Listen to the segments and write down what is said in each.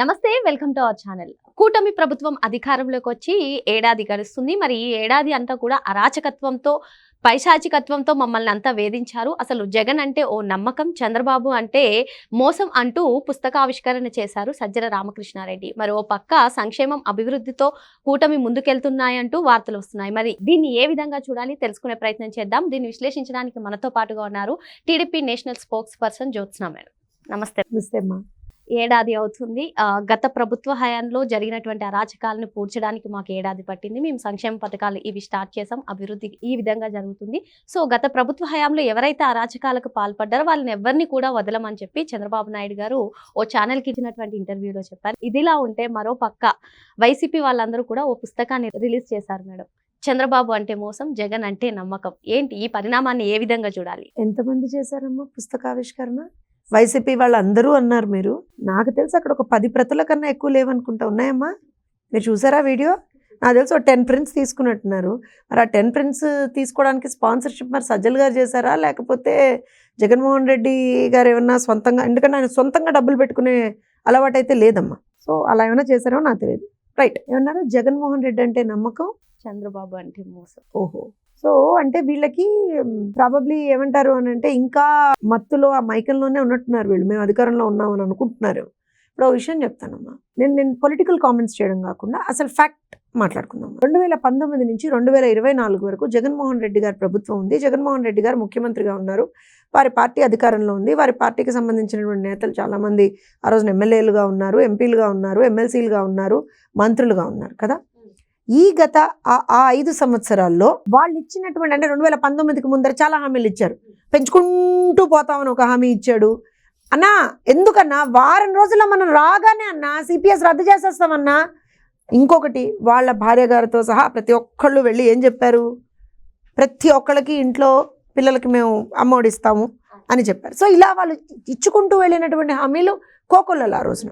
నమస్తే welcome to our channel. కూటమి ప్రభుత్వం అధికారంలోకి వచ్చి ఏడాది గడుస్తుంది. మరి ఈ ఏడాది అంతా కూడా అరాచకత్వంతో పైశాచికత్వంతో మమ్మల్ని అంతా వేధించారు. అసలు జగన్ అంటే ఓ నమ్మకం చంద్రబాబు అంటే మోసం అంటూ పుస్తకావిష్కరణ చేశారు సజ్జల రామకృష్ణారెడ్డి. మరి ఓ పక్క సంక్షేమం అభివృద్ధితో కూటమి ముందుకెళ్తున్నాయంటూ వార్తలు వస్తున్నాయి. మరి దీన్ని ఏ విధంగా చూడాలి తెలుసుకునే ప్రయత్నం చేద్దాం. దీన్ని విశ్లేషించడానికి మనతో పాటుగా ఉన్నారు TDP national spokesperson Jyotsna madam. నమస్తే. నమస్తే అమ్మా. ఏడాది అవుతుంది. గత ప్రభుత్వ హయాంలో జరిగినటువంటి అరాచకాలను పూడ్చడానికి మాకు ఏడాది పట్టింది. మేము సంక్షేమ పథకాలు ఇవి స్టార్ట్ చేసాం అభివృద్ధి ఈ విధంగా జరుగుతుంది. సో గత ప్రభుత్వ హయాంలో ఎవరైతే అరాచకాలకు పాల్పడ్డారో వాళ్ళని ఎవరిని కూడా వదలమని చెప్పి చంద్రబాబు నాయుడు గారు ఓ ఛానల్కి ఇచ్చినటువంటి ఇంటర్వ్యూలో చెప్పారు. ఇదిలా ఉంటే మరో పక్క వైసీపీ వాళ్ళందరూ కూడా ఓ పుస్తకాన్ని రిలీజ్ చేశారు మేడం. చంద్రబాబు అంటే మోసం జగన్ అంటే నమ్మకం. ఏంటి? ఈ పరిణామాన్ని ఏ విధంగా చూడాలి? ఎంతమంది చేశారమ్మా పుస్తకావిష్కరణ? వైసీపీ వాళ్ళు అందరూ అన్నారు మీరు. నాకు తెలిసి అక్కడ ఒక పది ప్రతుల కన్నా ఎక్కువ లేవనుకుంటా. ఉన్నాయమ్మా? మీరు చూసారా వీడియో? నాకు తెలిసి ఒక టెన్ ప్రింట్స్ తీసుకున్నట్టున్నారు. మరి ఆ టెన్ ప్రింట్స్ తీసుకోవడానికి స్పాన్సర్షిప్ మరి సజ్జల్ గారు చేశారా? లేకపోతే జగన్మోహన్ రెడ్డి గారు ఏమన్నా సొంతంగా ఎందుకంటే ఆయన సొంతంగా డబ్బులు పెట్టుకునే అలవాటు అయితే లేదమ్మా. సో అలా ఏమైనా చేశారో నాకు తెలియదు. రైట్. ఏమన్నారు? జగన్మోహన్ రెడ్డి అంటే నమ్మకం? చంద్రబాబు అంటే మోసం. ఓహో. సో అంటే వీళ్ళకి ప్రాబబ్లీ ఏమంటారు అని అంటే ఇంకా మత్తులో ఆ మైకంలోనే ఉన్నట్టున్నారు వీళ్ళు. మేము అధికారంలో ఉన్నామని అనుకుంటున్నారు. ఇప్పుడు ఒక విషయం చెప్తానమ్మా. నేను నేను పొలిటికల్ కామెంట్స్ చేయడం కాకుండా అసలు ఫ్యాక్ట్ మాట్లాడుకుందాం. రెండు వేల పంతొమ్మిది నుంచి రెండు వేల ఇరవై నాలుగు వరకు జగన్మోహన్ రెడ్డి గారి ప్రభుత్వం ఉంది. జగన్మోహన్ రెడ్డి గారు ముఖ్యమంత్రిగా ఉన్నారు. వారి పార్టీ అధికారంలో ఉంది. వారి పార్టీకి సంబంధించినటువంటి నేతలు చాలామంది ఆ రోజున ఎమ్మెల్యేలుగా ఉన్నారు ఎంపీలుగా ఉన్నారు ఎమ్మెల్సీలుగా ఉన్నారు మంత్రులుగా ఉన్నారు కదా? ఈ గత ఆ- ఐదు సంవత్సరాల్లో వాళ్ళు ఇచ్చినటువంటి అంటే రెండు వేల పంతొమ్మిదికి ముందర చాలా హామీలు ఇచ్చారు. పెంచుకుంటూ పోతామని ఒక హామీ ఇచ్చాడు. అన్నా ఎందుకన్నా? వారం రోజుల్లో మనం రాగానే అన్నా సిపిఎస్ రద్దు చేసేస్తామన్నా. ఇంకొకటి వాళ్ళ భార్య గారితో సహా ప్రతి ఒక్కళ్ళు వెళ్ళి ఏం చెప్పారు? ప్రతి ఒక్కళ్ళకి ఇంట్లో పిల్లలకి మేము అమ్మఒడి ఇస్తాము అని చెప్పారు. సో ఇలా వాళ్ళు ఇచ్చుకుంటూ వెళ్ళినటువంటి హామీలు కోకొల్లలు ఆ రోజున.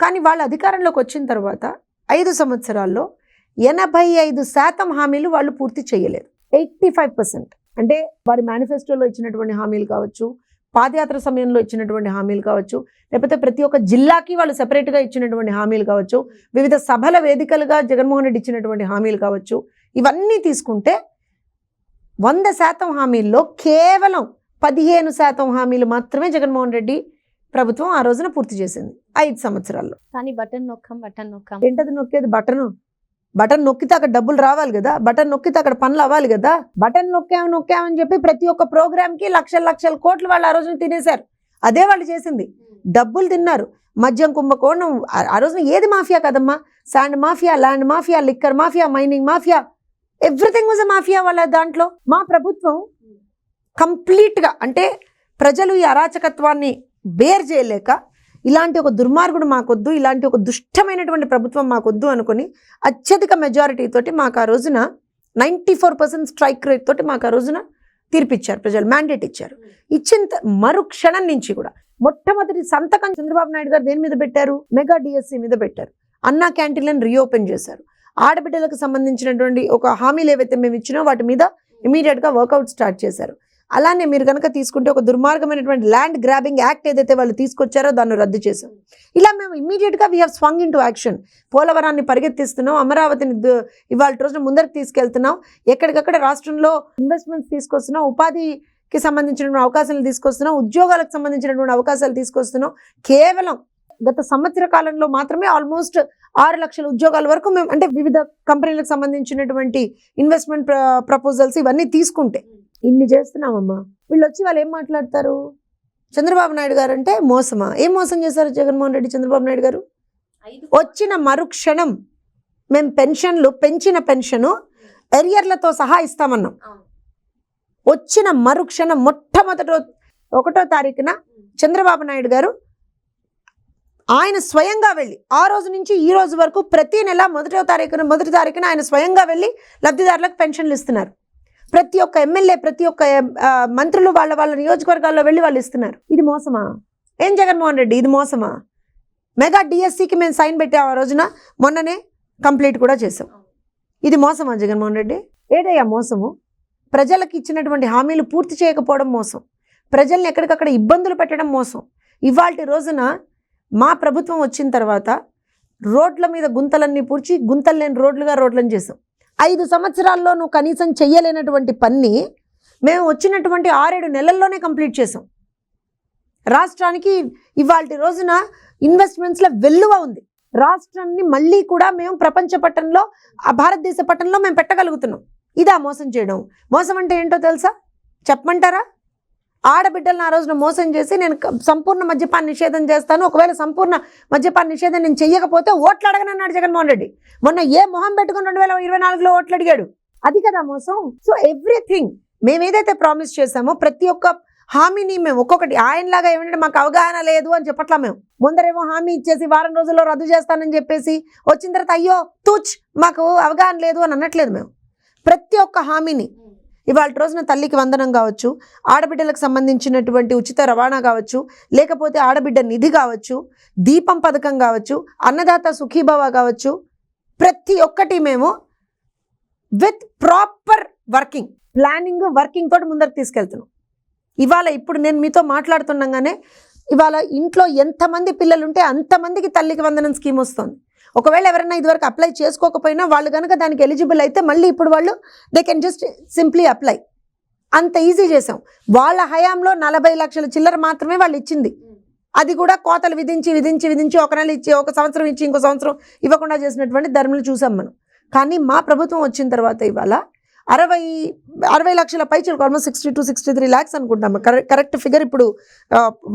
కానీ వాళ్ళు అధికారంలోకి వచ్చిన తర్వాత ఐదు సంవత్సరాల్లో ఎనభై ఐదు శాతం హామీలు వాళ్ళు పూర్తి చేయలేదు. Eighty five percent. అంటే వారి మేనిఫెస్టోలో ఇచ్చినటువంటి హామీలు కావచ్చు పాదయాత్ర సమయంలో ఇచ్చినటువంటి హామీలు కావచ్చు లేకపోతే ప్రతి ఒక్క జిల్లాకి వాళ్ళు సెపరేట్గా ఇచ్చినటువంటి హామీలు కావచ్చు వివిధ సభల వేదికలుగా జగన్మోహన్ రెడ్డి ఇచ్చినటువంటి హామీలు కావచ్చు ఇవన్నీ తీసుకుంటే వంద శాతం హామీల్లో కేవలం పదిహేను శాతం హామీలు మాత్రమే జగన్మోహన్ రెడ్డి ప్రభుత్వం ఆ రోజున పూర్తి చేసింది ఐదు సంవత్సరాల్లో. కానీ బటన్ నొక్కం బటన్ నొక్కం. ఏంటది నొక్కేది? బటన్? బటన్ నొక్కితే అక్కడ డబ్బులు రావాలి కదా బటన్ నొక్కితే అక్కడ పనులు అవ్వాలి కదా బటన్ నొక్కాము నొక్కామని చెప్పి ప్రతి ఒక్క ప్రోగ్రామ్కి లక్షల లక్షల కోట్లు వాళ్ళు ఆ రోజున తినేశారు. అదే వాళ్ళు చేసింది. డబ్బులు తిన్నారు. మద్యం కుంభకోణం ఆ- రోజున ఏది మాఫియా కదమ్మా? Sand mafia land mafia liquor mafia mining mafia everything was mafia వాళ్ళ దాంట్లో. మా ప్రభుత్వం కంప్లీట్గా అంటే ప్రజలు ఈ అరాచకత్వాన్ని బేర్ చేయలేక ఇలాంటి ఒక దుర్మార్గుడు మాకొద్దు ఇలాంటి ఒక దుష్టమైనటువంటి ప్రభుత్వం మాకొద్దు అనుకుని అత్యధిక మెజారిటీ తోటి మాకు ఆ రోజున ninety four percent strike rate తోటి మాకు ఆ రోజున తీర్పిచ్చారు ప్రజలు మ్యాండేట్ ఇచ్చారు. ఇచ్చిన మరుక్షణం నుంచి కూడా మొట్టమొదటి సంతకం చంద్రబాబు నాయుడు గారు దేని మీద పెట్టారు? మెగా డిఎస్సి మీద పెట్టారు. అన్నా క్యాంటీన్లను రీఓపెన్ చేశారు. ఆడబిడ్డలకు సంబంధించినటువంటి ఒక హామీలు ఏవైతే మేము ఇచ్చినో వాటి మీద ఇమీడియట్గా వర్కౌట్ స్టార్ట్ చేశారు. అలానే మీరు కనుక తీసుకుంటే ఒక దుర్మార్గమైనటువంటి ల్యాండ్ గ్రాబింగ్ యాక్ట్ ఏదైతే వాళ్ళు తీసుకొచ్చారో దాన్ని రద్దు చేశాం ఇలా మేము ఇమీడియట్గా we have swung into action పోలవరాన్ని పరిగెత్తిస్తున్నాం అమరావతిని ఇవాళ రోజున ముందరకు తీసుకెళ్తున్నాం ఎక్కడికక్కడ రాష్ట్రంలో ఇన్వెస్ట్మెంట్స్ తీసుకొస్తున్నాం ఉపాధికి సంబంధించినటువంటి అవకాశాలు తీసుకొస్తున్నాం ఉద్యోగాలకు సంబంధించినటువంటి అవకాశాలు తీసుకొస్తున్నాం. కేవలం గత సంవత్సర కాలంలో మాత్రమే ఆల్మోస్ట్ ఆరు లక్షల ఉద్యోగాల వరకు మేము అంటే వివిధ కంపెనీలకు సంబంధించినటువంటి ఇన్వెస్ట్మెంట్ ప్రపోజల్స్ ఇవన్నీ తీసుకుంటే ఇన్ని చేస్తున్నామమ్మా వీళ్ళు వచ్చి వాళ్ళు ఏం మాట్లాడతారు? చంద్రబాబు నాయుడు గారు అంటే మోసమా? ఏం మోసం చేశారు జగన్మోహన్ రెడ్డి చంద్రబాబు నాయుడు గారు? వచ్చిన మరుక్షణం మేము పెన్షన్లు పెంచిన పెన్షను ఎరియర్లతో సహా ఇస్తామన్నాం. వచ్చిన మరుక్షణం మొట్టమొదట ఒకటో తారీఖున చంద్రబాబు నాయుడు గారు ఆయన స్వయంగా వెళ్ళి ఆ రోజు నుంచి ఈ రోజు వరకు ప్రతి నెల మొదటో తారీఖున మొదటి తారీఖున ఆయన స్వయంగా వెళ్ళి లబ్ధిదారులకు పెన్షన్లు ఇస్తున్నారు. ప్రతి ఒక్క ఎమ్మెల్యే ప్రతి ఒక్క మంత్రులు వాళ్ళ వాళ్ళ నియోజకవర్గాల్లో వెళ్ళి వాళ్ళు ఇస్తున్నారు. ఇది మోసమా? ఏం జగన్మోహన్ రెడ్డి? ఇది మోసమా? మెగా డిఎస్సికి మేము సైన్ పెట్టాం ఆ రోజున. మొన్ననే కంప్లీట్ కూడా చేసాం ఇది మోసమా జగన్మోహన్ రెడ్డి? ఏదయ్యా మోసము? ప్రజలకు ఇచ్చినటువంటి హామీలు పూర్తి చేయకపోవడం మోసం. ప్రజల్ని ఎక్కడికక్కడ ఇబ్బందులు పెట్టడం మోసం. ఇవాళ రోజున మా ప్రభుత్వం వచ్చిన తర్వాత రోడ్ల మీద గుంతలన్నీ పూడ్చి గుంతలు లేని రోడ్లుగా రోడ్లను చేసాం ఐదు సంవత్సరాల్లో నువ్వు కనీసం చెయ్యలేనటువంటి పని మేము వచ్చినటువంటి ఆరేడు నెలల్లోనే కంప్లీట్ చేసాం. రాష్ట్రానికి ఇవాళ రోజున ఇన్వెస్ట్మెంట్స్లో వెల్లువ ఉంది. రాష్ట్రాన్ని మళ్ళీ కూడా మేము ప్రపంచ పట్టణంలో ఆ భారతదేశ పట్టణంలో మేము పెట్టగలుగుతున్నాం. ఇదా మోసం చేయడం. మోసం అంటే ఏంటో తెలుసా? చెప్పమంటారా? ఆడబిడ్డలను ఆ రోజున మోసం చేసి నేను సంపూర్ణ మద్యపాన నిషేధం చేస్తాను. ఒకవేళ సంపూర్ణ మద్యపాన నిషేధం నేను చెయ్యకపోతే ఓట్లు అడగనన్నాడు జగన్మోహన్ రెడ్డి. మొన్న ఏ మొహం పెట్టుకుని రెండు వేల ఇరవై నాలుగులో ఓట్లు అడిగాడు. అది కదా మోసం. సో ఎవ్రీథింగ్ మేము ఏదైతే ప్రామిస్ చేసామో ప్రతి ఒక్క హామీని మేము ఒక్కొక్కటి ఆయనలాగా ఏమంటే మాకు అవగాహన లేదు అని చెప్పట్లా మేము. ముందరేమో హామీ ఇచ్చేసి వారం రోజుల్లో రద్దు చేస్తానని చెప్పేసి వచ్చిన తర్వాత అయ్యో తూచ్ మాకు అవగాహన లేదు అని అనట్లేదు మేము. ప్రతి ఒక్క హామీని ఇవాళ రోజున తల్లికి వందనం కావచ్చు ఆడబిడ్డలకు సంబంధించినటువంటి ఉచిత రవాణా కావచ్చు లేకపోతే ఆడబిడ్డ నిధి కావచ్చు దీపం పథకం కావచ్చు అన్నదాత సుఖీభవ కావచ్చు ప్రతి ఒక్కటి మేము with proper working planning working తోటి ముందరకు తీసుకెళ్తున్నాం. ఇవాళ ఇప్పుడు నేను మీతో మాట్లాడుతుండగానే ఇవాళ ఇంట్లో ఎంతమంది పిల్లలు ఉంటే అంతమందికి తల్లికి వందనం స్కీమ్ వస్తుంది. ఒకవేళ ఎవరైనా ఇదివరకు అప్లై చేసుకోకపోయినా వాళ్ళు కనుక దానికి ఎలిజిబుల్ అయితే మళ్ళీ ఇప్పుడు వాళ్ళు they can just simply apply అంత ఈజీ చేసాం వాళ్ళ హయాంలో నలభై లక్షల చిల్లర మాత్రమే వాళ్ళు ఇచ్చింది. అది కూడా కోతలు విధించి విధించి విధించి ఒక నెల ఇచ్చి ఒక సంవత్సరం ఇచ్చి ఇంకో సంవత్సరం ఇవ్వకుండా చేసినటువంటి ధర్మలు చూసాం మనం. కానీ మా ప్రభుత్వం వచ్చిన తర్వాత ఇవాళ అరవై అరవై లక్షల పైచలకు almost sixty two sixty three lakhs అనుకుంటాం. కరెక్ట్ కరెక్ట్ ఫిగర్ ఇప్పుడు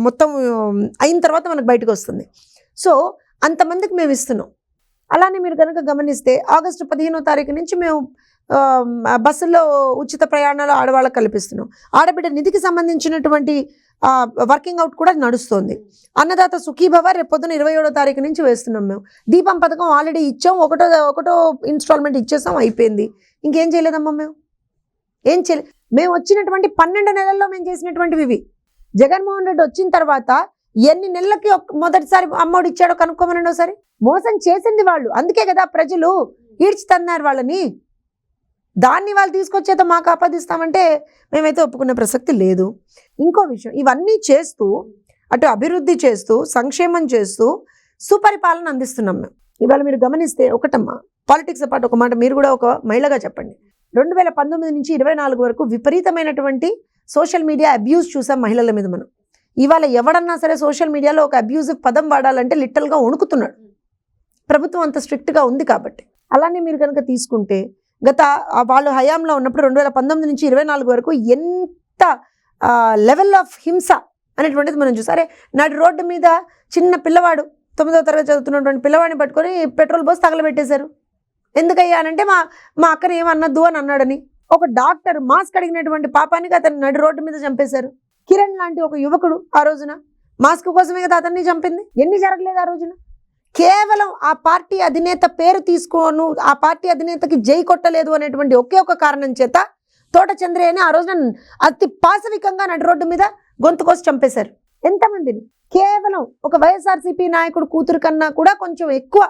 మొత్తం అయిన తర్వాత మనకు బయటకు వస్తుంది. సో అంతమందికి మేము ఇస్తున్నాం. అలానే మీరు కనుక గమనిస్తే ఆగస్టు పదిహేనో తారీఖు నుంచి మేము బస్సుల్లో ఉచిత ప్రయాణాలు ఆడవాళ్ళకు కల్పిస్తున్నాం. ఆడబిడ్డ నిధికి సంబంధించినటువంటి వర్కింగ్ అవుట్ కూడా నడుస్తుంది. అన్నదాత సుఖీభవ రేపు పొద్దున ఇరవై ఏడో తారీఖు నుంచి వేస్తున్నాం మేము. దీపం పథకం ఆల్రెడీ ఇచ్చాం ఒకటో ఒకటో ఇన్స్టాల్మెంట్ ఇచ్చేసాం అయిపోయింది. ఇంకేం చేయలేదమ్మా మేము? ఏం చేయలేదు మేము వచ్చినటువంటి పన్నెండు నెలల్లో మేము చేసినటువంటివి ఇవి. జగన్మోహన్ రెడ్డి వచ్చిన తర్వాత ఎన్ని నెలలకి మొదటిసారి అమ్మోడు ఇచ్చాడో కనుక్కోమనండి ఒకసారి. మోసం చేసింది వాళ్ళు. అందుకే కదా ప్రజలు ఈడ్చుతన్నారు వాళ్ళని. దాన్ని వాళ్ళు తీసుకొచ్చేత మాకు ఆపాదిస్తామంటే మేమైతే ఒప్పుకునే ప్రసక్తి లేదు. ఇంకో విషయం ఇవన్నీ చేస్తూ అటు అభివృద్ధి చేస్తూ సంక్షేమం చేస్తూ సుపరిపాలన అందిస్తున్నాం మేము. ఇవాళ మీరు గమనిస్తే ఒకటమ్మా పాలిటిక్స్ పాటు ఒక మాట మీరు కూడా ఒక మహిళగా చెప్పండి. రెండు వేల పంతొమ్మిది నుంచి ఇరవై నాలుగు వరకు విపరీతమైనటువంటి సోషల్ మీడియా అబ్యూస్ చూసాం మహిళల మీద మనం. ఇవాళ ఎవడన్నా సరే సోషల్ మీడియాలో ఒక అబ్యూజివ్ పదం వాడాలంటే లిటల్గా వణుకుతున్నాడు. ప్రభుత్వం అంత స్ట్రిక్ట్గా ఉంది కాబట్టి. అలానే మీరు కనుక తీసుకుంటే గత వాళ్ళు హయాంలో ఉన్నప్పుడు రెండు వేల పంతొమ్మిది నుంచి ఇరవై నాలుగు వరకు ఎంత లెవెల్ ఆఫ్ హింస అనేటువంటిది మనం చూసారే అరే నాటి రోడ్డు మీద చిన్న పిల్లవాడు తొమ్మిదవ తరగతి చదువుతున్నటువంటి పిల్లవాడిని పట్టుకొని పెట్రోల్ పోసి తగలబెట్టేశారు. ఎందుకయ్యా అనంటే మా మా అక్కని ఏమన్నద్దు అని అన్నాడని. ఒక డాక్టర్ మాస్క్ అడిగినటువంటి పాపానికి అతను నడి రోడ్డు మీద చంపేశారు. కిరణ్ లాంటి ఒక యువకుడు ఆ రోజున మాస్క్ కోసమే కదా అతన్ని చంపింది? ఎన్ని జరగలేదు ఆ రోజున? కేవలం ఆ పార్టీ అధినేత పేరు తీసుకోను ఆ పార్టీ అధినేతకి జై కొట్టలేదు అనేటువంటి ఒకే ఒక కారణం చేత తోట చంద్రయ్యని ఆ రోజున అతి పాశవికంగా నడి రోడ్డు మీద గొంతు కోసి చంపేశారు. ఎంతమందిని? కేవలం ఒక వైఎస్ఆర్సీపీ నాయకుడు కూతురు కన్నా కూడా కొంచెం ఎక్కువ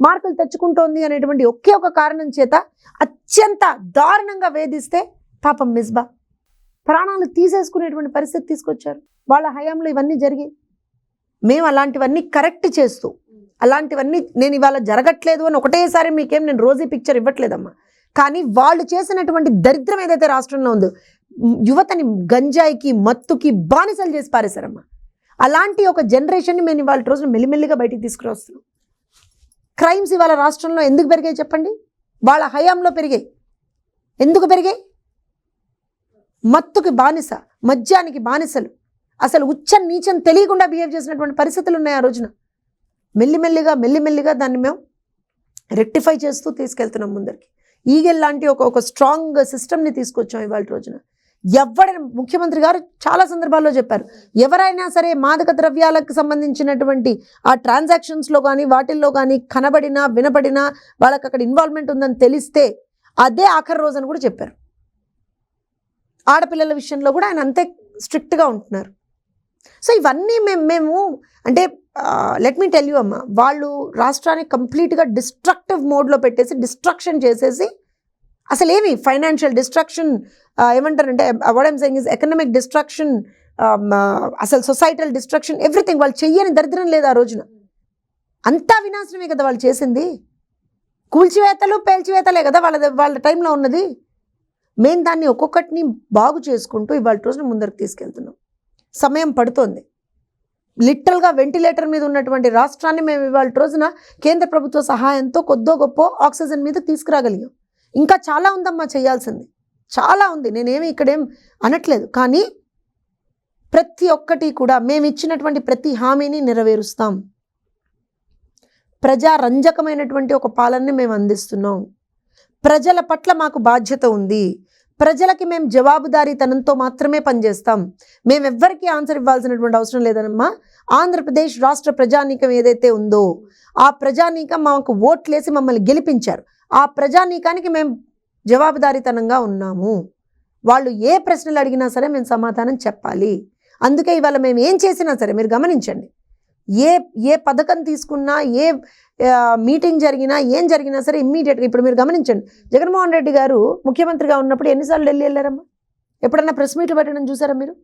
మార్కులు తెచ్చుకుంటోంది అనేటువంటి ఒకే ఒక కారణం చేత అత్యంత దారుణంగా వేధిస్తే పాపం మిస్బా. ప్రాణాలు తీసేసుకునేటువంటి పరిస్థితి తీసుకొచ్చారు. వాళ్ళ హయాంలో ఇవన్నీ జరిగాయి మేము అలాంటివన్నీ కరెక్ట్ చేస్తూ అలాంటివన్నీ నేను ఇవాళ జరగట్లేదు అని ఒకటేసారి మీకేం నేను రోజీ పిక్చర్ ఇవ్వట్లేదమ్మా. కానీ వాళ్ళు చేసినటువంటి దరిద్రం ఏదైతే రాష్ట్రంలో ఉందో యువతని గంజాయికి మత్తుకి బానిసలు చేసి పారేశారమ్మా. అలాంటి ఒక జనరేషన్ని మేము ఇవాళ రోజున మెల్లిమెల్లిగా బయటికి తీసుకురొస్తున్నాం. క్రైమ్స్ ఇవాళ రాష్ట్రంలో ఎందుకు పెరిగాయి చెప్పండి? వాళ్ళ హయాంలో పెరిగాయి. ఎందుకు పెరిగాయి? మత్తుకి బానిస మద్యానికి బానిసలు. అసలు ఉచ్చ నీచం తెలియకుండా బిహేవ్ చేసినటువంటి పరిస్థితులు ఉన్నాయి ఆ రోజున. మెల్లిమెల్లిగా మెల్లిమెల్లిగా దాన్ని మేము రెక్టిఫై చేస్తూ తీసుకెళ్తున్నాం ముందరికి. ఈగల్ లాంటి ఒక ఒక స్ట్రాంగ్ సిస్టమ్ని తీసుకొచ్చాం ఇవాళ రోజున. ఎవడ ముఖ్యమంత్రి గారు చాలా సందర్భాల్లో చెప్పారు ఎవరైనా సరే మాదక ద్రవ్యాలకు సంబంధించినటువంటి ఆ ట్రాన్సాక్షన్స్లో కానీ వాటిల్లో కానీ కనబడినా వినబడినా వాళ్ళకి అక్కడ ఇన్వాల్వ్మెంట్ ఉందని తెలిస్తే అదే ఆఖరి రోజు అని కూడా చెప్పారు. ఆడపిల్లల విషయంలో కూడా ఆయన అంతే స్ట్రిక్ట్గా ఉంటున్నారు. సో ఇవన్నీ మేము మేము అంటే లెట్ మీ టెల్ యూ అమ్మ వాళ్ళు రాష్ట్రాన్ని కంప్లీట్గా డిస్ట్రక్టివ్ మోడ్లో పెట్టేసి డిస్ట్రక్షన్ చేసేసి అసలు ఏమి ఫైనాన్షియల్ డిస్ట్రక్షన్ ఏమంటారంటే what I'm saying is economic destruction అసలు సొసైటల్ డిస్ట్రక్షన్ ఎవ్రీథింగ్ వాళ్ళు చెయ్యని దరిద్రం లేదు ఆ రోజున. అంతా వినాశనమే కదా వాళ్ళు చేసింది. కూల్చివేతలు పేల్చివేతలే కదా వాళ్ళ వాళ్ళ టైంలో ఉన్నది. మేము దాన్ని ఒక్కొక్కటిని బాగు చేసుకుంటూ ఇవాళ రోజున ముందరకు తీసుకెళ్తున్నాం. సమయం పడుతోంది. లిటరల్గా వెంటిలేటర్ మీద ఉన్నటువంటి రాష్ట్రాన్ని మేము ఇవాళ రోజున కేంద్ర ప్రభుత్వ సహాయంతో కొద్దో గొప్ప ఆక్సిజన్ మీద తీసుకురాగలిగాం. ఇంకా చాలా ఉందమ్మా చేయాల్సింది. చాలా ఉంది. నేనేమి ఇక్కడేం అనట్లేదు. కానీ ప్రతి ఒక్కటి కూడా మేము ఇచ్చినటువంటి ప్రతి హామీని నెరవేరుస్తాం. ప్రజారంజకమైనటువంటి ఒక పాలనని మేము అందిస్తున్నాం. ప్రజల పట్ల మాకు బాధ్యత ఉంది. ప్రజలకి మేము జవాబుదారీతనంతో మాత్రమే పనిచేస్తాం. మేము ఎవ్వరికీ ఆన్సర్ ఇవ్వాల్సినటువంటి అవసరం లేదనమ్మా. ఆంధ్రప్రదేశ్ రాష్ట్ర ప్రజానీకం ఏదైతే ఉందో ఆ ప్రజానీకం మాకు ఓట్లేసి మమ్మల్ని గెలిపించారు. ఆ ప్రజానీకానికి మేము జవాబుదారీతనంగా ఉన్నాము. వాళ్ళు ఏ ప్రశ్నలు అడిగినా సరే మేము సమాధానం చెప్పాలి. అందుకే ఇవాళ మేము ఏం చేసినా సరే మీరు గమనించండి. ఏ ఏ పథకం తీసుకున్నా ఏ మీటింగ్ జరిగినా ఏం జరిగినా సరే ఇమ్మీడియట్గా ఇప్పుడు మీరు గమనించండి జగన్మోహన్ రెడ్డి గారు ముఖ్యమంత్రిగా ఉన్నప్పుడు ఎన్నిసార్లు ఢిల్లీ వెళ్ళారమ్మా? ఎప్పుడన్నా ప్రెస్ మీట్లు పెట్టడం చూసారా మీరు?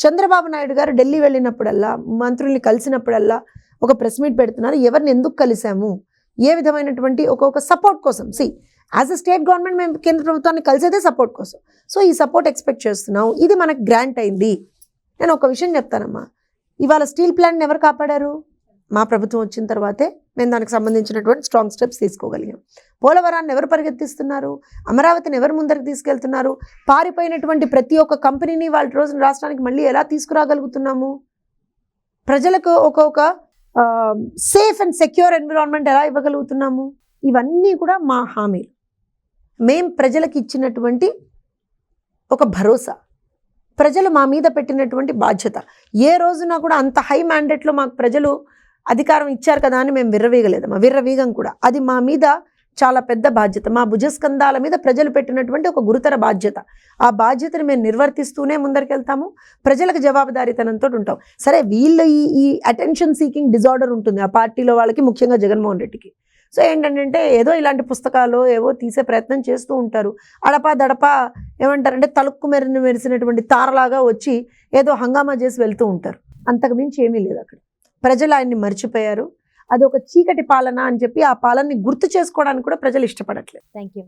చంద్రబాబు నాయుడు గారు ఢిల్లీ వెళ్ళినప్పుడల్లా మంత్రుల్ని కలిసినప్పుడల్లా ఒక ప్రెస్ మీట్ పెడుతున్నారు ఎవరిని ఎందుకు కలిసాము? ఏ విధమైనటువంటి ఒక్కొక్క సపోర్ట్ కోసం see as a state government మేము కేంద్ర ప్రభుత్వాన్ని కలిసేదే సపోర్ట్ కోసం. సో ఈ సపోర్ట్ ఎక్స్పెక్ట్ చేస్తున్నాం ఇది మనకు గ్రాంట్ అయింది. నేను ఒక విషయం చెప్తానమ్మా ఇవాళ స్టీల్ ప్లాంట్ని ఎవరు కాపాడారు? మా ప్రభుత్వం వచ్చిన తర్వాతే మేము దానికి సంబంధించినటువంటి స్ట్రాంగ్ స్టెప్స్ తీసుకోగలిగాం. పోలవరాన్ని ఎవరు పరిగెత్తిస్తున్నారు? అమరావతిని ఎవరు ముందరికి తీసుకెళ్తున్నారు? పారిపోయినటువంటి ప్రతి ఒక్క కంపెనీని వాళ్ళ రోజున రాష్ట్రానికి మళ్ళీ ఎలా తీసుకురాగలుగుతున్నాము? ప్రజలకు ఒక్కొక్క సేఫ్ అండ్ సెక్యూర్ ఎన్విరాన్మెంట్ ఎలా ఇవ్వగలుగుతున్నాము? ఇవన్నీ కూడా మా హామీలు. మేం ప్రజలకు ఇచ్చినటువంటి ఒక భరోసా. ప్రజలు మా మీద పెట్టినటువంటి బాధ్యత. ఏ రోజున కూడా అంత హై మ్యాండేట్లో మాకు ప్రజలు అధికారం ఇచ్చారు కదా అని మేము విర్రవీగలేదమ్మా విర్రవీగం కూడా. అది మా మీద చాలా పెద్ద బాధ్యత. మా భుజస్కంధాల మీద ప్రజలు పెట్టినటువంటి ఒక గురుతర బాధ్యత. ఆ బాధ్యతను మేము నిర్వర్తిస్తూనే ముందరికెళ్తాము. ప్రజలకు జవాబుదారీతనంతో ఉంటాం. సరే వీళ్ళు ఈ ఈ అటెన్షన్ సీకింగ్ డిజార్డర్ ఉంటుంది. ఆ పార్టీలో వాళ్ళకి ముఖ్యంగా జగన్మోహన్ రెడ్డికి. సో ఏంటంటే ఏదో ఇలాంటి పుస్తకాలు ఏవో తీసే ప్రయత్నం చేస్తూ ఉంటారు. అడపా దడపా ఏమంటారంటే తలుక్కు మెరిని మెరిసినటువంటి తారలాగా వచ్చి ఏదో హంగామా చేసి వెళ్తూ ఉంటారు. అంతకు మించి ఏమీ లేదు అక్కడ. ప్రజలు ఆయన్ని మర్చిపోయారు. అది ఒక చీకటి పాలన అని చెప్పి ఆ పాలనని గుర్తు చేసుకోవడానికి కూడా ప్రజలు ఇష్టపడట్లేదు. Thank you